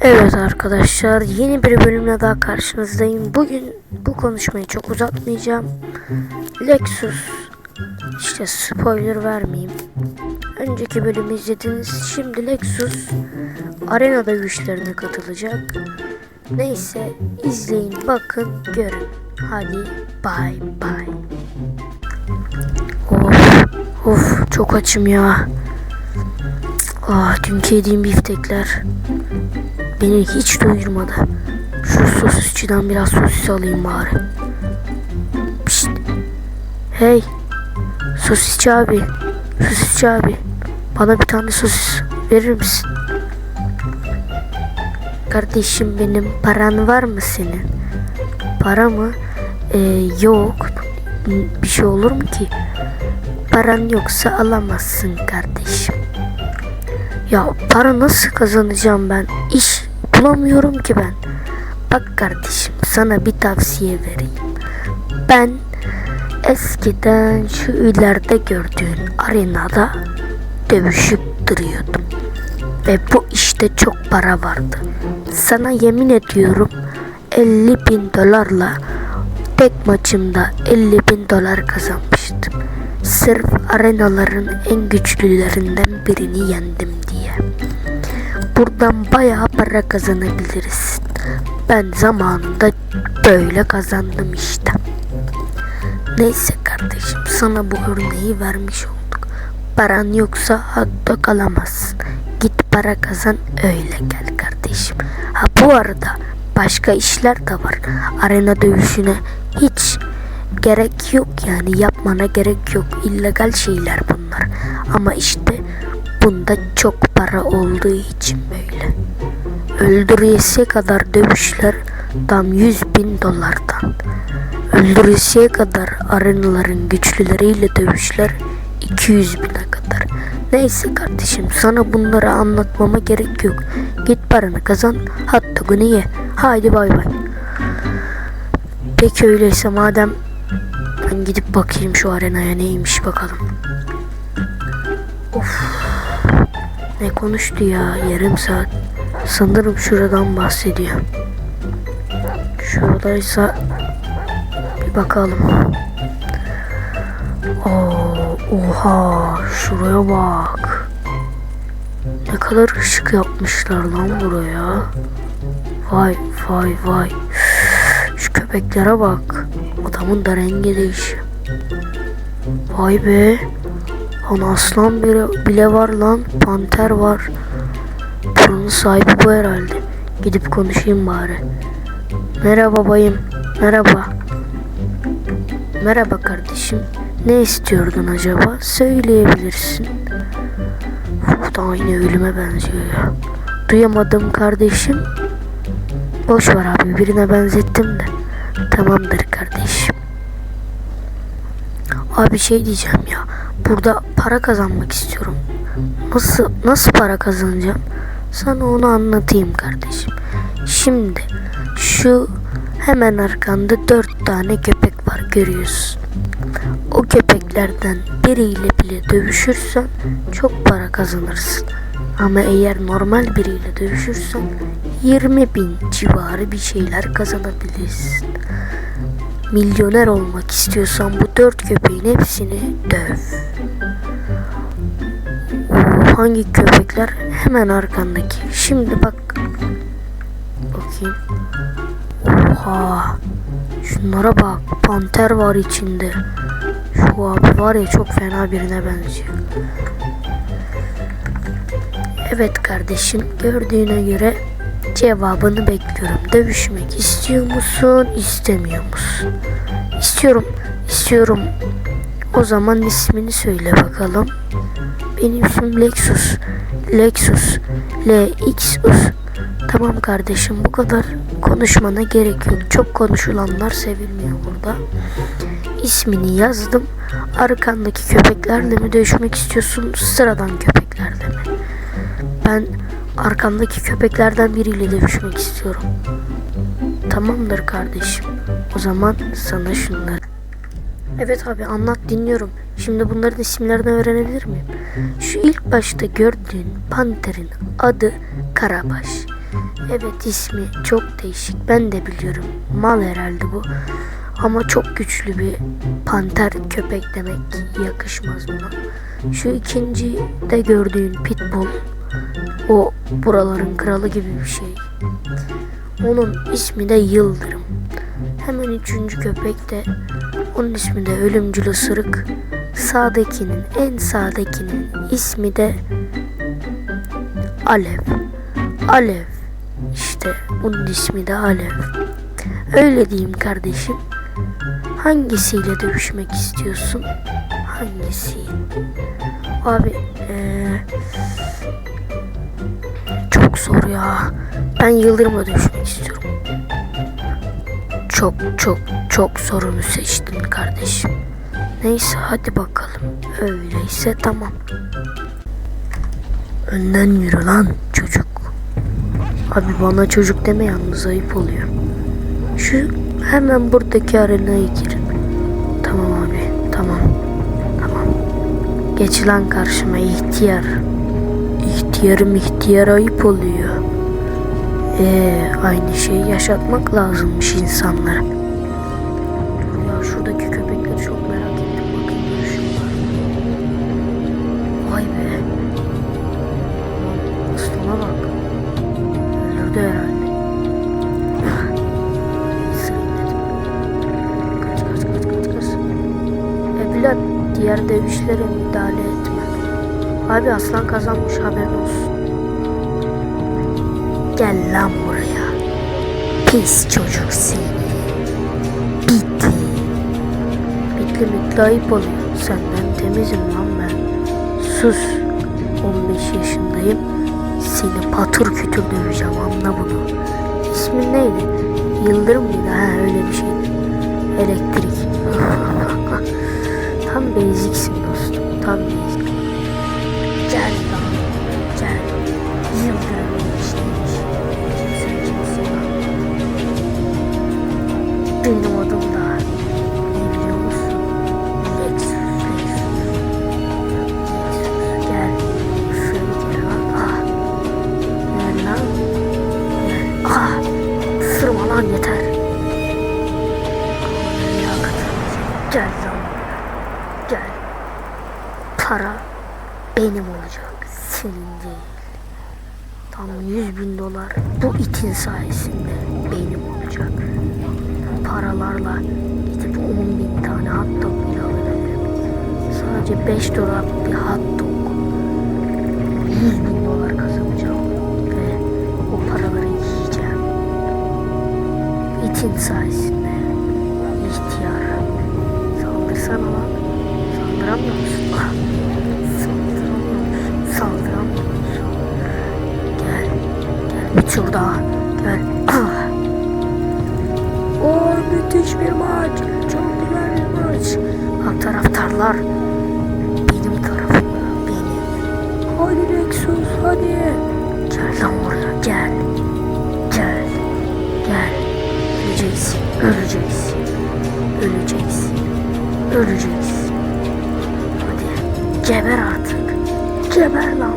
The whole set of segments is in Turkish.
Evet arkadaşlar yeni bir bölümle daha karşınızdayım. Bugün bu konuşmayı çok uzatmayacağım. Lexus işte spoiler vermeyeyim. Önceki bölümü izlediniz. Şimdi Lexus arena dövüşlerine katılacak. Neyse izleyin bakın görün. Hadi bay bay. Of of çok açım ya. Ah dünkü yediğim biftekler beni hiç doyurmadı. Şu sosisçiden biraz sosis alayım bari. Pişt. Hey. Sosisçi abi. Sosisçi abi. Bana bir tane sosis verir misin? Kardeşim benim paran var mı senin? Para mı? Ee, yok. Bir şey olur mu ki? Paran yoksa alamazsın kardeşim. Ya para nasıl kazanacağım ben? İş bulamıyorum ki ben. Bak kardeşim sana bir tavsiye vereyim. Ben eskiden şu ileride gördüğün arenada dövüşüp duruyordum. Ve bu işte çok para vardı. Sana yemin ediyorum 50 bin dolarla tek maçımda 50 bin dolar kazanmıştım. Sırf arenaların en güçlülerinden birini yendim diye. Buradan bayağı para kazanabiliriz. Ben zamanında böyle kazandım işte. Neyse kardeşim sana bu örneği vermiş olduk. Paran yoksa hatta kalamazsın. Git para kazan öyle gel kardeşim. Ha bu arada başka işler de var. Arena dövüşüne hiç gerek yok yani yapmana gerek yok. illegal şeyler bunlar. Ama işte bunda çok para olduğu için böyle. Öldüresiye kadar dövüşler tam 100 bin dolardan. Öldüresiye kadar arenaların güçlüleriyle dövüşler 200 bine kadar. Neyse kardeşim sana bunları anlatmama gerek yok. Git paranı kazan hatta günü ye. Haydi bay bay. Peki öyleyse madem ben gidip bakayım şu arenaya neymiş bakalım. Of. Ne konuştu ya yarım saat. Sanırım şuradan bahsediyor. Şuradaysa bir bakalım. Oo, oha şuraya bak. Ne kadar ışık yapmışlar lan buraya. Vay vay vay. Şu köpeklere bak. Adamın da rengi değişiyor. Vay be. Lan aslan bile, bile var lan. Panter var. Buranın sahibi bu herhalde. Gidip konuşayım bari. Merhaba bayım. Merhaba. Merhaba kardeşim. Ne istiyordun acaba? Söyleyebilirsin. Bu da aynı ölüme benziyor ya. Duyamadım kardeşim. Boş ver abi birine benzettim de. Tamamdır kardeşim. Abi şey diyeceğim ya. Burada para kazanmak istiyorum. Nasıl nasıl para kazanacağım? Sana onu anlatayım kardeşim. Şimdi şu hemen arkanda dört tane köpek var görüyorsun. O köpeklerden biriyle bile dövüşürsen çok para kazanırsın. Ama eğer normal biriyle dövüşürsen 20 bin civarı bir şeyler kazanabilirsin. Milyoner olmak istiyorsan bu dört köpeğin hepsini döv. Hangi köpekler? Hemen arkandaki. Şimdi bak. Bakayım. Oha. Şunlara bak. Panter var içinde. Şu abi var ya çok fena birine benziyor. Evet kardeşim gördüğüne göre cevabını bekliyorum. Dövüşmek istiyor musun, istemiyor musun? İstiyorum, istiyorum. O zaman ismini söyle bakalım. Benim ismim Lexus. Lexus. LXUS. Tamam kardeşim bu kadar konuşmana gerek yok. Çok konuşulanlar sevilmiyor burada. İsmini yazdım. Arkandaki köpeklerle mi dövüşmek istiyorsun? Sıradan köpeklerle mi? Ben arkamdaki köpeklerden biriyle dövüşmek istiyorum. Tamamdır kardeşim. O zaman sana şunları. Evet abi anlat dinliyorum. Şimdi bunların isimlerini öğrenebilir miyim? Şu ilk başta gördüğün panterin adı Karabaş. Evet ismi çok değişik. Ben de biliyorum. Mal herhalde bu. Ama çok güçlü bir panter köpek demek yakışmaz buna. Şu ikinci de gördüğün pitbull. O buraların kralı gibi bir şey. Onun ismi de Yıldırım. Hemen üçüncü köpek de onun ismi de Ölümcül Isırık. Sağdakinin en sağdakinin ismi de Alev. Alev. İşte onun ismi de Alev. Öyle diyeyim kardeşim. Hangisiyle dövüşmek istiyorsun? Hangisi? Abi eee, çok zor ya. Ben Yıldırım'la dövüşmek istiyorum. Çok çok çok sorunu seçtin kardeşim. Neyse hadi bakalım. Öyleyse tamam. Önden yürü lan çocuk. Abi bana çocuk deme yalnız ayıp oluyor. Şu hemen buradaki arenaya girin. Tamam abi tamam. Tamam. Geç lan karşıma ihtiyar. İhtiyarım ihtiyar ayıp oluyor. Ee, aynı şeyi yaşatmak lazımmış insanlara. Ya şuradaki köpekleri çok merak ettim. Bakayım görüşüyorlar. Vay be. Aslına bak. Öldürdü herhalde. Abi aslan kazanmış haberin olsun. Gel lan buraya. Pis çocuk seni. Bitti. Bitli bitli ayıp oluyor. Senden temizim lan ben. Sus. 15 yaşındayım. Seni patır kütür döveceğim anla bunu. İsmin neydi? Yıldırım mıydı? Ha öyle bir şeydi. Elektrik. Tam beziksin dostum. Tam bezik. Benim adım da ne biliyor? Lexus, Lexus. Lexus, gel. Gel lan. Ah. Gel. Gel. Ah. Lan yeter. Gel lan. Gel. Para benim olacak. Senin değil. Tam 100 bin dolar bu itin sayesinde benim olacak. Paralarla gidip 10 bin tane hot dog bile alabilirim. Sadece 5 dolar bir hot dog. 100 bin dolar kazanacağım ve o paraları yiyeceğim. İtin sayesinde ihtiyar. Saldırsana lan. Saldıramıyor musun? Ah, Saldıramıyor? Saldıramıyor musun? Gel. Gel bir tur daha. Gel. Müthiş bir maç. Çok güzel bir maç. Ha, taraftarlar benim tarafımda. Benim. Hadi Lexus hadi. Gel lan buraya gel. Gel. Gel. Öleceksin. Öleceksin. Öleceksin. Öleceksin. Hadi. Geber artık. Geber lan.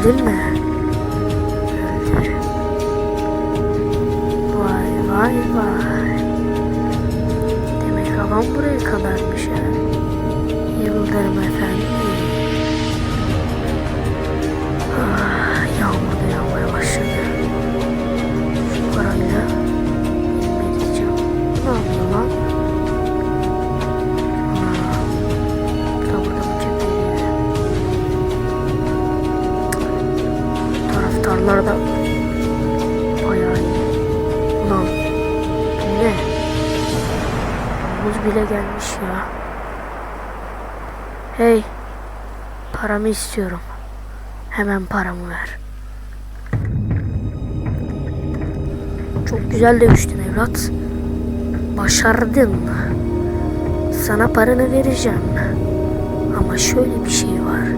Öldün mü? Vay vay. Demek havam buraya kadarmış ha. Yıldırım efendi. Bile gelmiş ya. Hey. Paramı istiyorum. Hemen paramı ver. Çok güzel dövüştün evlat. Başardın. Sana paranı vereceğim. Ama şöyle bir şey var.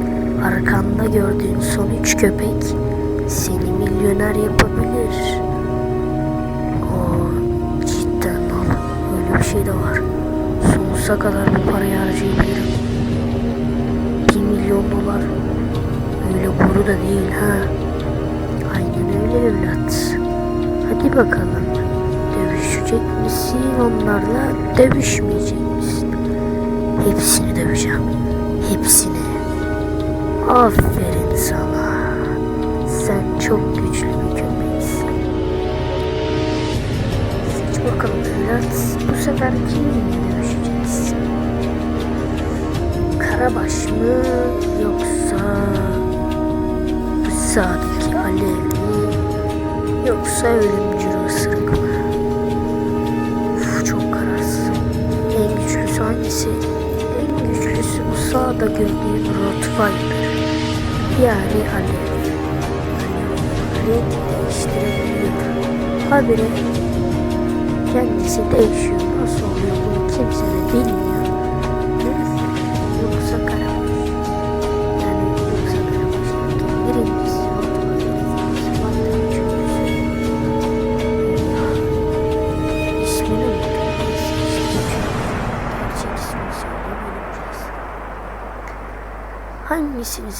Arkanda gördüğün son üç köpek seni milyoner yapabilir. O cidden ol. Öyle bir şey de var. Sonsuza kadar bu parayı harcayabilirim. 1 milyon dolar. Öyle boru da değil ha. Aynen öyle evlat. Hadi bakalım. Dövüşecek misin onlarla? Dövüşmeyecek misin? Hepsini döveceğim. Hepsini. Aferin sana. Sen çok güçlü bir köpeksin. Seç bakalım evlat. Bu sefer kiminle dövüşeceksin? Karabaş mı yoksa bu sağdaki alev mi yoksa ölümcül ısırık mı? Uf, çok kararsızım. En güçlüsü hangisi? En güçlüsü bu sağda gördüğüm Rottweiler. Yani alev. Alev değiştirebiliyor. Habire kendisi değişiyor. Nasıl oluyor bunu kimse de bilmiyor.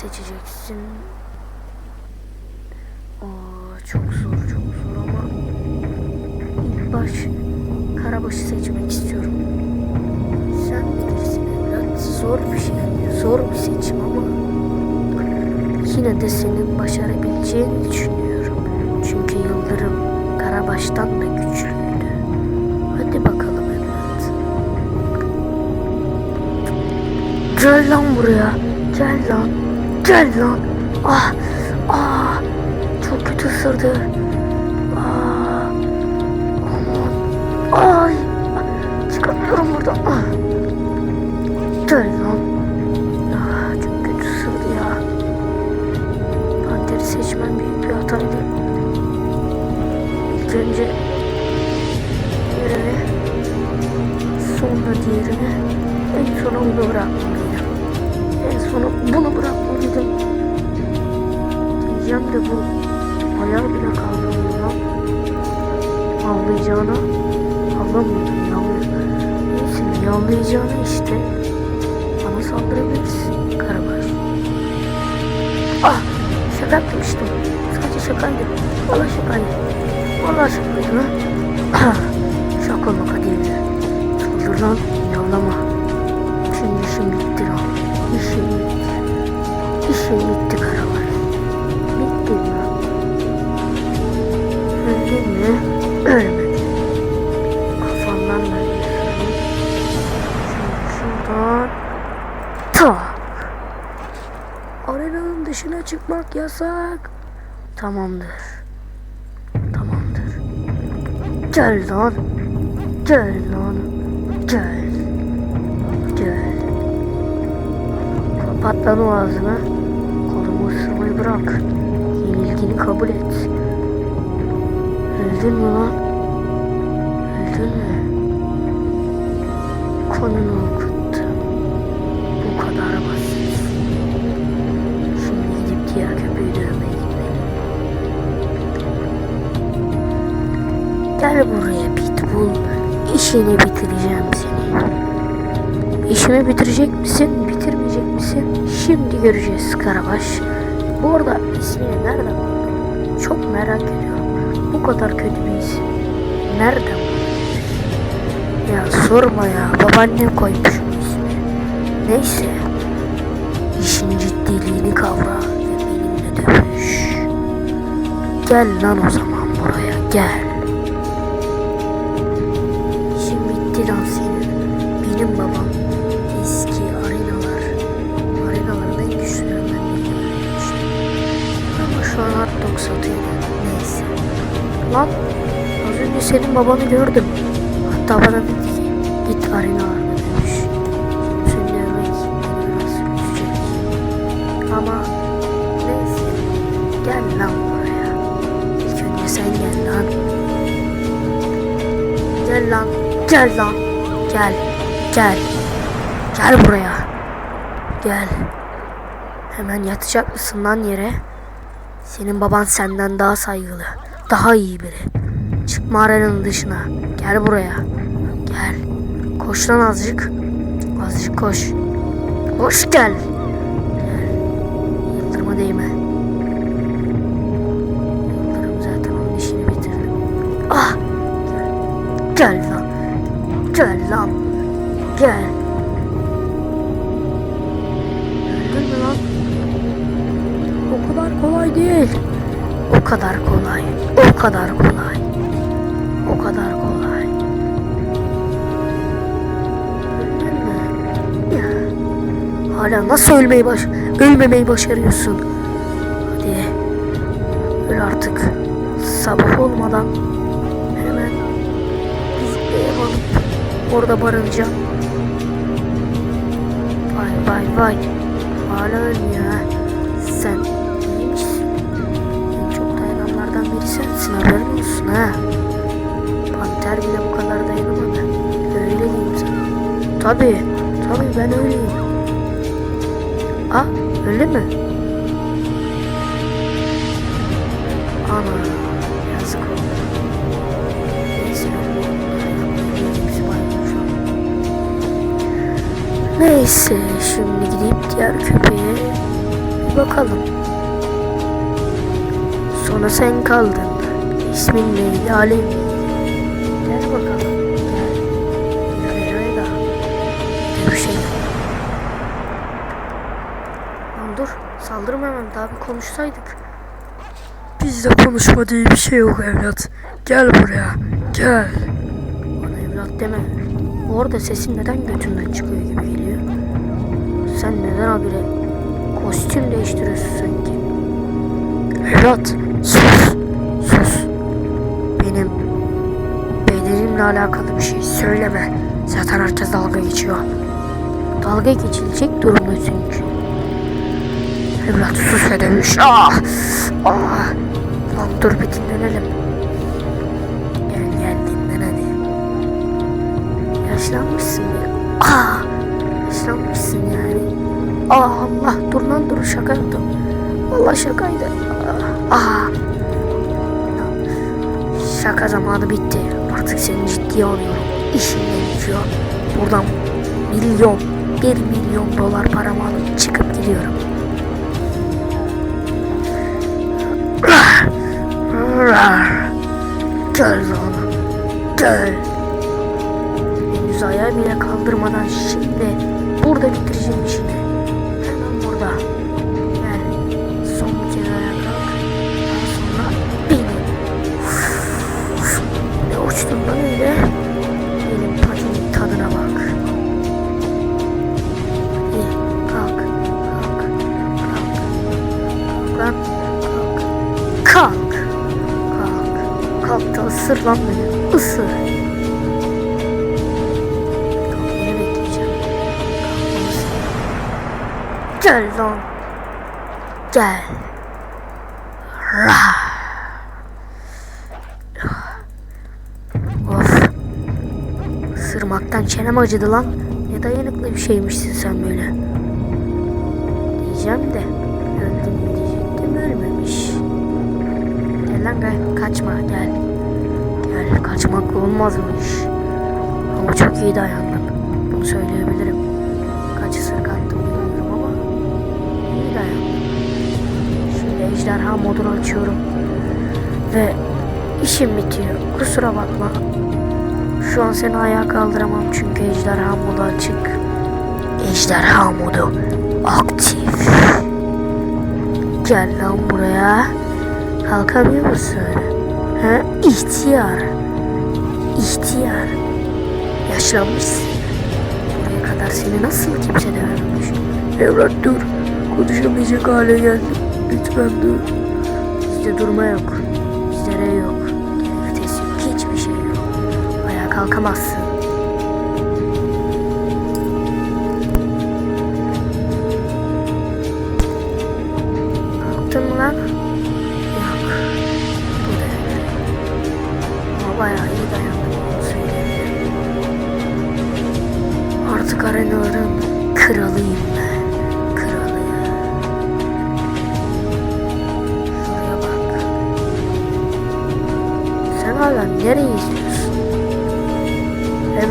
Seçeceksin? Aa, çok zor çok zor ama ilk baş Karabaş'ı seçmek istiyorum. Sen bilirsin evlat. Zor bir şey. Zor bir seçim ama yine de senin başarabileceğini düşünüyorum. Çünkü Yıldırım Karabaş'tan da güçlüydü. Hadi bakalım evlat. Gel lan buraya. Gel lan. Gel lan. Ah. Ah. Çok kötü ısırdı. Ah. Aman. Ay. Çıkamıyorum buradan. Ah. Gel lan. Ah, çok kötü ısırdı ya. Panteri seçmem büyük bir hataydı. İlk önce birini sonra diğerini en sona bunu bırakmalıydım. En sona bunu bırakmalıydım. Diyeceğim de bu ayağı bile kaldırmıyor lan. Avlayacağına avlamıyordum yavrum. Neyse yavlayacağına işte bana saldırabilirsin Karabaş. Ah şaka yapmıştım. Sadece şakaydı. Valla şakaydı. Valla şakaydı lan. Şaka maka değil. Saldır lan yavlama. Şimdi işim bitti lan. İşim bitti. İşim bitti Karabaş. Bitti lan. Öldün mü? Ölmedi. Kafamdan da geçiyorum. Şuradan. Tak. Arenanın dışına çıkmak yasak. Tamamdır. Tamamdır. Gel lan. Gel lan. Gel. Gel. Kapat lan o ağzını. Kolumu ısırmayı bırak. Yenilgini kabul et. Öldün mü lan? Öldün mü? Konunu okuttum. Bu kadar basit. Şimdi gidip diğer köpeği dövmeye gitmeliyim. Gel buraya Pitbull. İşini bitireceğim senin. İşimi bitirecek misin, bitirmeyecek misin? Şimdi göreceğiz Karabaş. Bu arada ismini nereden buldun? Çok merak ediyorum. Bu kadar kötü bir isim. Nereden buldun? Ya sorma ya. Babaannem koymuş bu ismi. Neyse. İşin ciddiliğini kavra benimle dövüş. Gel lan o zaman buraya gel. İşin bitti Lan az önce senin babanı gördüm. Hatta bana dedi ki git biraz üzecek. Ama neyse gel lan buraya. İlk sen gel lan. Gel lan. Gel lan. Gel. Gel. Gel buraya. Gel. Hemen yatacak mısın lan yere? Senin baban senden daha saygılı. Daha iyi biri. Çıkma arenanın dışına. Gel buraya. Gel. Koş lan azıcık. Azıcık koş. Koş gel. Gel. Yıldırıma değme. Yıldırım zaten onun işini bitirdi. Ah! Gel. Gel lan. Gel lan. Gel. Öldün mü lan? O kadar kolay değil. O kadar kolay. O kadar kolay. O kadar kolay. Hala nasıl ölmeyi baş ölmemeyi başarıyorsun? Hadi. Öl artık. Sabah olmadan hemen zıplayıp alıp orada barınacağım. Vay vay vay. Hala ölmüyor. Sen Tabii. Tabii ben öyleyim. Ah öyle mi? Ana yazık. Neyse. Şimdi gidip diğer köpeğe bakalım. Sonra sen kaldın. İsmin neydi? Ali. Dur. Saldırma hemen. Daha bir konuşsaydık. Bizde konuşma diye bir şey yok evlat. Gel buraya. Gel. Bana evlat deme. Bu arada sesin neden götünden çıkıyor gibi geliyor. Sen neden habire kostüm değiştiriyorsun sanki? Evlat sus. Sus. Benim bedenimle alakalı bir şey söyleme. Zaten herkes dalga geçiyor. Dalga geçilecek durumda çünkü. Evlat sus ve. Ah! Ah! Lan dur bir dinlenelim. Gel gel dinlen hadi. Yaşlanmışsın bir. Ah! Yaşlanmışsın yani. Ah Allah dur lan dur şaka yaptım. Vallahi şakaydı. Ah! ah. Şaka zamanı bitti. Artık seni ciddiye alıyorum. İşinden bitiyor. Buradan milyon, bir milyon dolar paramı alıp çıkıp gidiyorum. Gel lan. Gel. Henüz bile kaldırmadan şimdi burada bitireceğim işini. Hemen burada. Gel. Son bir kere ayağa kalk. Sonra benim. Ne uçtun lan öyle? Lan beni. Isır. Kalkmanı bekleyeceğim. Kalkmalısın. Gel lan. Gel. Rah. Of. Isırmaktan çenem acıdı lan. Ne dayanıklı bir şeymişsin sen böyle. Diyeceğim de öldün mü diyecektim ölmemiş. Gel lan gel kaçma gel. Kaçmakla olmazmış. Ama çok iyi dayandın. Bunu söyleyebilirim. Kaç ısırık attım bilmiyorum ama iyi dayandın. Şimdi ejderha modunu açıyorum. Ve işim bitiyor. Kusura bakma. Şu an seni ayağa kaldıramam çünkü ejderha modu açık. Ejderha modu aktif. Gel lan buraya. Kalkamıyor musun? Ha? İhtiyar. İhtiyar. Yaşlanmışsın. Buraya kadar seni nasıl kimse dövmemiş? Evlat dur. Konuşamayacak hale geldim. Lütfen dur. Bizde durma yok. Bizde re yok. Geri yok. Hiçbir şey yok. Ayağa kalkamazsın.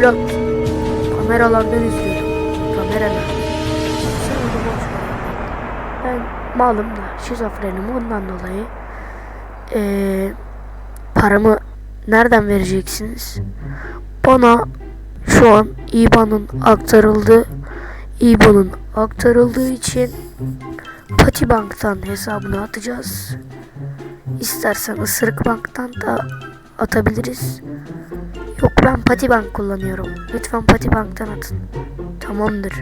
Evlat, kameralardan izliyordum. Kameralar. Ben malım da şizofrenim ondan dolayı eee, paramı nereden vereceksiniz? Bana şu an IBAN'ın aktarıldı. IBAN'ın aktarıldığı için Pati Bank'tan hesabına atacağız. İstersen Isırık Bank'tan da atabiliriz. Yok ben Pati Bank kullanıyorum. Lütfen Pati Bank'tan atın. Tamamdır.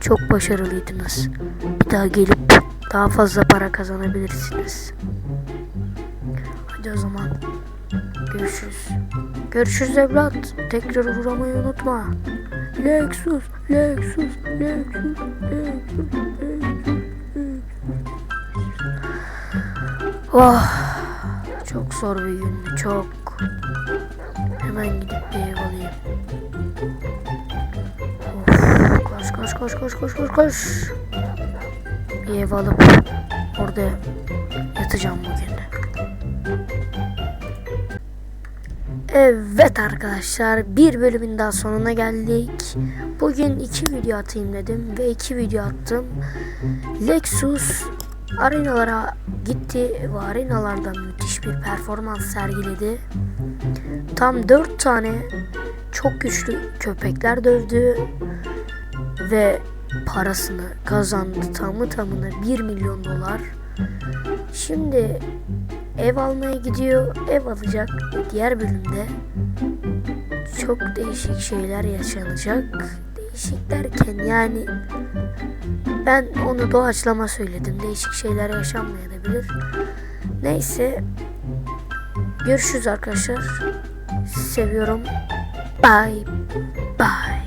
Çok başarılıydınız. Bir daha gelip daha fazla para kazanabilirsiniz. Hadi o zaman. Görüşürüz. Görüşürüz evlat. Tekrar uğramayı unutma. Lexus, Lexus, Lexus, Lexus, Lexus. Oh, çok zor bir gündü, çok. Hemen gidip bir ev alayım. Koş koş koş koş koş koş koş. Bir ev alıp orada yatacağım bugün. Evet arkadaşlar bir bölümün daha sonuna geldik. Bugün iki video atayım dedim ve iki video attım. Lexus arenalara gitti ve arenalardan bir performans sergiledi. Tam 4 tane çok güçlü köpekler dövdü ve parasını kazandı tamı tamına 1 milyon dolar. Şimdi ev almaya gidiyor. Ev alacak. Diğer bölümde çok değişik şeyler yaşanacak. Değişik derken yani ben onu doğaçlama söyledim. Değişik şeyler yaşanmayabilir. Neyse. Görüşürüz arkadaşlar. Seviyorum. Bye bye.